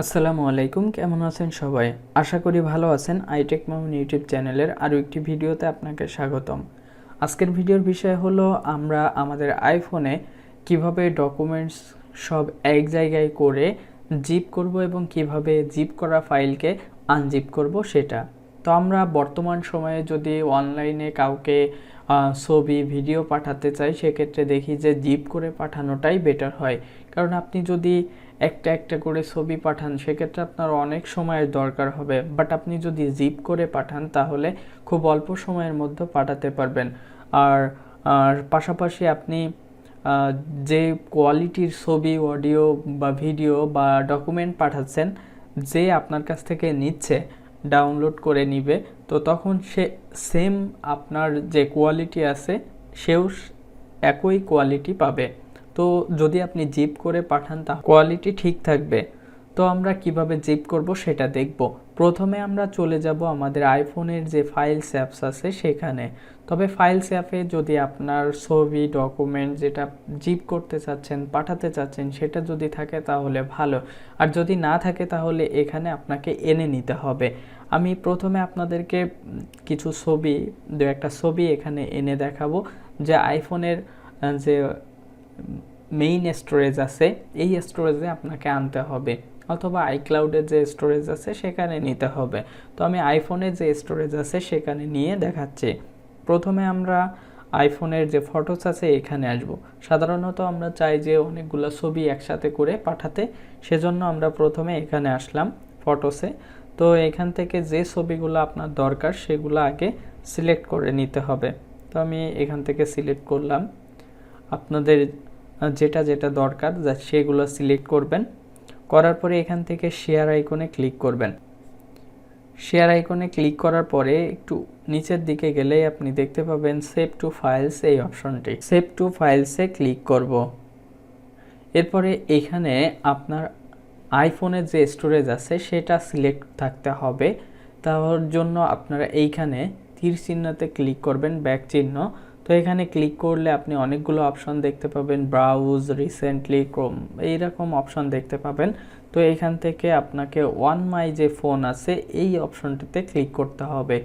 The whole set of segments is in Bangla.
আসসালামু আলাইকুম, কেমন আছেন সবাই? আশা করি ভালো আছেন। আইটেক মামুন ইউটিউব চ্যানেলের আরও একটি ভিডিওতে আপনাকে স্বাগতম। আজকের ভিডিওর বিষয় হলো, আমরা আমাদের আইফোনে কীভাবে ডকুমেন্টস সব এক জায়গায় করে জিপ করব এবং কীভাবে জিপ করা ফাইলকে আনজিপ করব সেটা। তো আমরা বর্তমান সময়ে যদি অনলাইনে কাউকে ছবি ভিডিও পাঠাতে চাই, সেক্ষেত্রে দেখি যে জিপ করে পাঠানোটাই বেটার হয়। কারণ আপনি যদি একটা একটা করে ছবি পাঠান, সেক্ষেত্রে আপনার অনেক সময়ের দরকার হবে। বাট আপনি যদি জিপ করে পাঠান, তাহলে খুব অল্প সময়ের মধ্যে পাঠাতে পারবেন। আর আর পাশাপাশি আপনি যে কোয়ালিটির ছবি অডিও বা ভিডিও বা ডকুমেন্ট পাঠাচ্ছেন, যে আপনার কাছ থেকে নিচ্ছে ডাউনলোড করে নিবে। তো তখন সে সেম আপনার যে কোয়ালিটি আছে, সেও একই কোয়ালিটি পাবে। তো যদি আপনি জিপ করে পাঠান তা কোয়ালিটি ঠিক থাকবে। তো আমরা কীভাবে জিপ করব সেটা দেখব। প্রথমে আমরা চলে যাব আমাদের আইফোনের যে ফাইলস অ্যাপস আছে সেখানে। তবে ফাইলস অ্যাপে যদি আপনার ছবি ডকুমেন্ট যেটা জিপ করতে চাচ্ছেন, পাঠাতে চাচ্ছেন, সেটা যদি থাকে তাহলে ভালো। আর যদি না থাকে তাহলে এখানে আপনাকে এনে নিতে হবে। আমি প্রথমে আপনাদেরকে কিছু ছবি, দু একটা ছবি এখানে এনে দেখাবো। যে আইফোনের যে মেইন স্টোরেজ আছে, এই স্টোরেজে আপনাকে আনতে হবে। অথবা আইক্লাউডের যে স্টোরেজ আছে সেখানে নিতে হবে। তো আমি আইফোনের যে স্টোরেজ আছে সেখানে নিয়ে দেখাচ্ছি। প্রথমে আমরা আইফোনের যে ফটোস আছে এখানে আসব। সাধারণত আমরা চাই যে অনেকগুলো ছবি একসাথে করে পাঠাতে। সেজন্য আমরা প্রথমে এখানে আসলাম ফটোসে তো এখান থেকে যে ছবিগুলো আপনার দরকার সেগুলো আগে সিলেক্ট করে নিতে হবে। তো আমি এখান থেকে সিলেক্ট করলাম। আপনাদের যেটা যেটা দরকার সেগুলো সিলেক্ট করবেন। করার পরে এখান থেকে শেয়ার আইকনে ক্লিক করবেন। শেয়ার আইকনে ক্লিক করার পরে একটু নিচের দিকে গেলেই আপনি দেখতে পাবেন সেভ টু ফাইলস এই অপশনটি সেভ টু ফাইলসে ক্লিক করব। এরপরে এখানে আপনার আইফোনের যে স্টোরেজ আছে, সেটা সিলেক্ট থাকতে হবে। তার জন্য আপনারা এইখানে তীর চিহ্নতে ক্লিক করবেন ব্যাক চিহ্ন। তো এখানে ক্লিক করলে আপনি অনেকগুলো অপশন দেখতে পাবেন। ব্রাউজ রিসেন্টলি ক্রোম এইরকম অপশন দেখতে পাবেন। তো এখান থেকে আপনাকে ওয়ান মাই যে ফোন আছে, এই অপশনটিতে ক্লিক করতে হবে।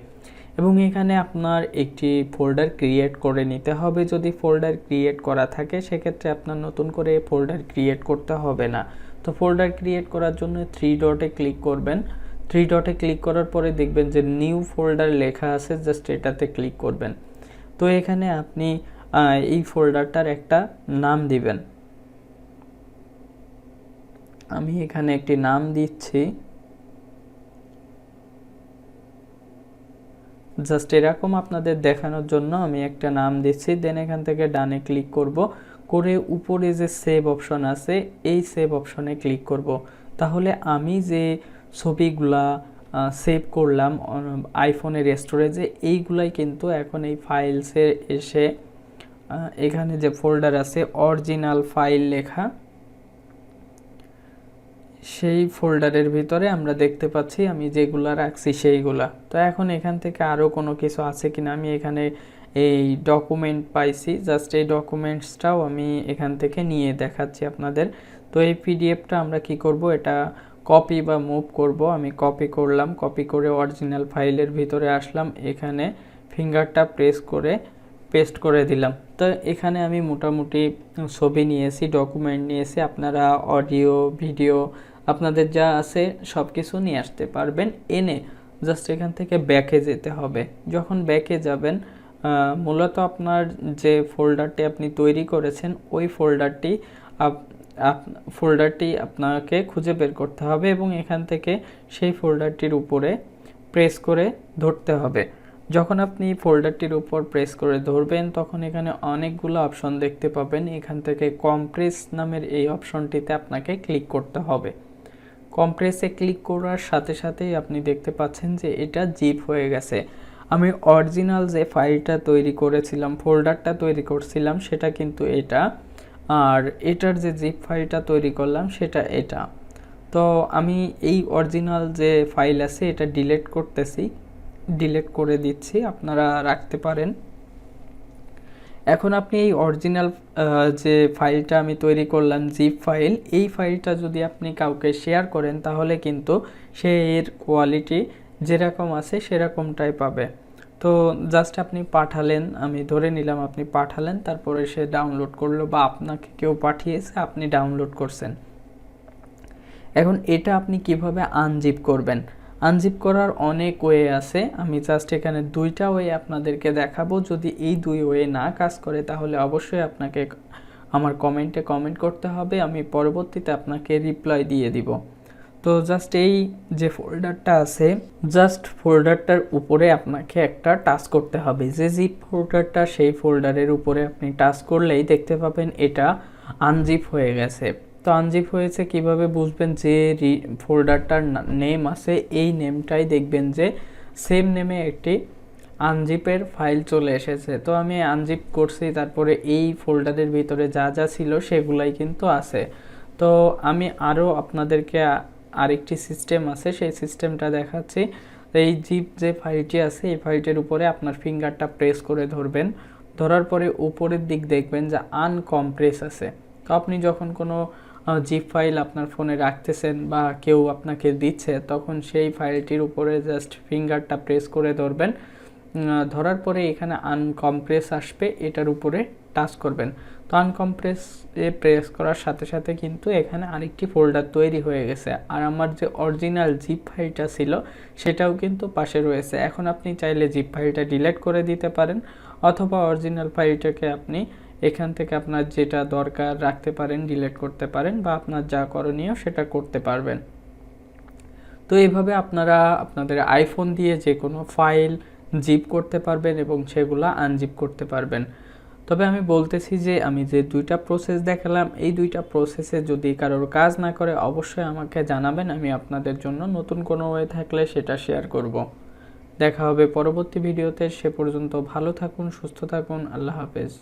এবং এখানে আপনার একটি ফোল্ডার ক্রিয়েট করে নিতে হবে। যদি ফোল্ডার ক্রিয়েট করা থাকে, সেক্ষেত্রে আপনার নতুন করে ফোল্ডার ক্রিয়েট করতে হবে না। তো ফোল্ডার ক্রিয়েট করার জন্য থ্রি ডটে ক্লিক করবেন। থ্রি ডটে ক্লিক করার পরে দেখবেন যে নিউ ফোল্ডার লেখা আছে জাস্ট এটাতে ক্লিক করবেন। তো এখানে আপনি এই ফোল্ডারটার একটা নাম দিবেন। আমি এখানে একটি নাম দিচ্ছি। জাস্ট এরকম আপনাদের দেখানোর জন্য আমি একটা নাম দিচ্ছি। দেন এখান থেকে ডানে ক্লিক করব। করে উপরে যে সেভ অপশন আছে, এই সেভ অপশনে ক্লিক করব। তাহলে আমি যে ছবিগুলা সেভ করলাম, আইফোনের স্টোরেজে। এইগুলাই কিন্তু এখন এই ফাইলসে এসে এখানে যে ফোল্ডার আছে, অরিজিনাল ফাইল লেখা, সেই ফোল্ডারের ভিতরে আমরা দেখতে পাচ্ছি, আমি যেগুলা রাখছি সেইগুলা। তো এখন এখান থেকে আরও কোনো কিছু আছে কিনা, আমি এখানে এই ডকুমেন্ট পাইছি, জাস্ট এই ডকুমেন্টসটাও আমি এখান থেকে নিয়ে দেখাচ্ছি আপনাদের। তো এই পিডিএফটা আমরা কি করব, এটা কপি বা মুভ করব, আমি কপি করলাম কপি করে অরিজিনাল ফাইলের ভিতরে আসলাম, এখানে ফিঙ্গারটা প্রেস করে পেস্ট করে দিলাম। তো এখানে আমি মোটামুটি ছবি নিয়েছি ডকুমেন্ট নিয়েছি, আপনারা অডিও ভিডিও আপনাদের যা আছে সব কিছু নিয়ে আসতে পারবেন। এনে জাস্ট এখান থেকে ব্যাকে যেতে হবে। যখন ব্যাকে যাবেন মূলত আপনার যে ফোল্ডারটি আপনি তৈরি করেছেন, ওই ফোল্ডারটি ফোল্ডারটি আপনাকে খুঁজে বের করতে হবে এবং এখান থেকে সেই ফোল্ডারটির উপরে প্রেস করে ধরতে হবে। যখন আপনি ফোল্ডারটির উপর প্রেস করে ধরবেন, তখন এখানে অনেকগুলো অপশন দেখতে পাবেন। এখান থেকে কম্প্রেস নামের এই অপশনটিতে আপনাকে ক্লিক করতে হবে। কম্প্রেসে ক্লিক করার সাথে সাথেই আপনি দেখতে পাচ্ছেন যে এটা জিপ হয়ে গেছে। আমি অরিজিনাল যে ফাইলটা তৈরি করেছিলাম ফোল্ডারটা তৈরি করছিলাম, সেটা কিন্তু এটা আর এটার যে জিপ ফাইলটা তৈরি করলাম, সেটা এটা। তো আমি এই অরিজিনাল যে ফাইল আছে, এটা ডিলিট করতেছি। ডিলেট করে দিচ্ছি, আপনারা রাখতে পারেন। এখন আপনি এই অরিজিনাল যে ফাইলটা আমি তৈরি করলাম জিপ ফাইল এই ফাইলটা যদি আপনি কাউকে শেয়ার করেন, তাহলে কিন্তু সে এর কোয়ালিটি যেরকম আছে, সেরকমটাই পাবে। তো জাস্ট আপনি পাঠালেন, আমি ধরে নিলাম আপনি পাঠালেন, তারপরে সে ডাউনলোড করল বা আপনাকে কেউ পাঠিয়েছে, আপনি ডাউনলোড করছেন। এখন এটা আপনি কীভাবে আনজিপ করবেন? আনজিপ করার অনেক ওয়ে আছে, আমি জাস্ট এখানে দুইটা ওয়ে আপনাদেরকে দেখাবো। যদি এই দুই ওয়ে না কাজ করে, তাহলে অবশ্যই আপনাকে আমার কমেন্টে কমেন্ট করতে হবে, আমি পরবর্তীতে আপনাকে রিপ্লাই দিয়ে দিব। তো জাস্ট এই যে ফোল্ডারটা আছে জাস্ট ফোল্ডারটার উপরে আপনাকে একটা টাচ করতে হবে। যে জিপ ফোল্ডারটা সেই ফোল্ডারের উপরে আপনি টাচ করলেই দেখতে পাবেন এটা আনজিপ হয়ে গেছে। তো আনজিপ হয়েছে কীভাবে বুঝবেন যে ফোল্ডারটার নেম আছে, এই নেমটাই দেখবেন যে সেম নেমে একটি আনজিপের ফাইল চলে এসেছে। তো আমি আনজিপ করছি, তারপরে এই ফোল্ডারের ভিতরে যা যা ছিল সেগুলাই কিন্তু আছে। তো আমি আরও আপনাদেরকে আরেকটি সিস্টেম আছে, সেই সিস্টেমটা দেখাচ্ছি। এই জিপ যে ফাইলটি আছে, এই ফাইলটির উপরে আপনার ফিঙ্গারটা প্রেস করে ধরবেন। ধরার পরে উপরের দিক দেখবেন যে আনকম্প্রেস আছে। তো আপনি যখন কোনো জিপ ফাইল আপনার ফোনে রাখতেছেন বা কেউ আপনাকে দিচ্ছে, তখন সেই ফাইলটির উপরে জাস্ট ফিঙ্গারটা প্রেস করে ধরবেন। ধরার পরে এখানে আনকম্প্রেস আসবে, এটার উপরে টাচ করবেন। তো আনকম্প্রেস এ প্রেস করার সাথে সাথে কিন্তু এখানে আরেকটি ফোল্ডার তৈরি হয়ে গেছে। আর আমার যে অরিজিনাল জিপ ফাইলটা ছিল, সেটাও কিন্তু পাশে রয়েছে। এখন আপনি চাইলে জিপ ফাইলটা ডিলিট করে দিতে পারেন, অথবা অরিজিনাল ফাইলটাকে আপনি এখান থেকে আপনার যেটা দরকার রাখতে পারেন ডিলিট করতে পারেন, বা আপনার যা করণীয় সেটা করতে পারবেন। তো এইভাবে আপনারা আপনাদের আইফোন দিয়ে যে কোনো ফাইল জিপ করতে পারবেন এবং সেগুলো আনজিপ করতে পারবেন। তবে আমি বলতেছি যে আমি যে দুইটা প্রসেস দেখালাম, এই দুইটা প্রসেসে যদি কারোর কাজ না করে, অবশ্যই আমাকে জানাবেন, আমি আপনাদের জন্য নতুন কোনো ওয়ে থাকলে সেটা শেয়ার করব। দেখা হবে পরবর্তী ভিডিওতে সে পর্যন্ত ভালো থাকুন, সুস্থ থাকুন, আল্লাহ হাফেজ।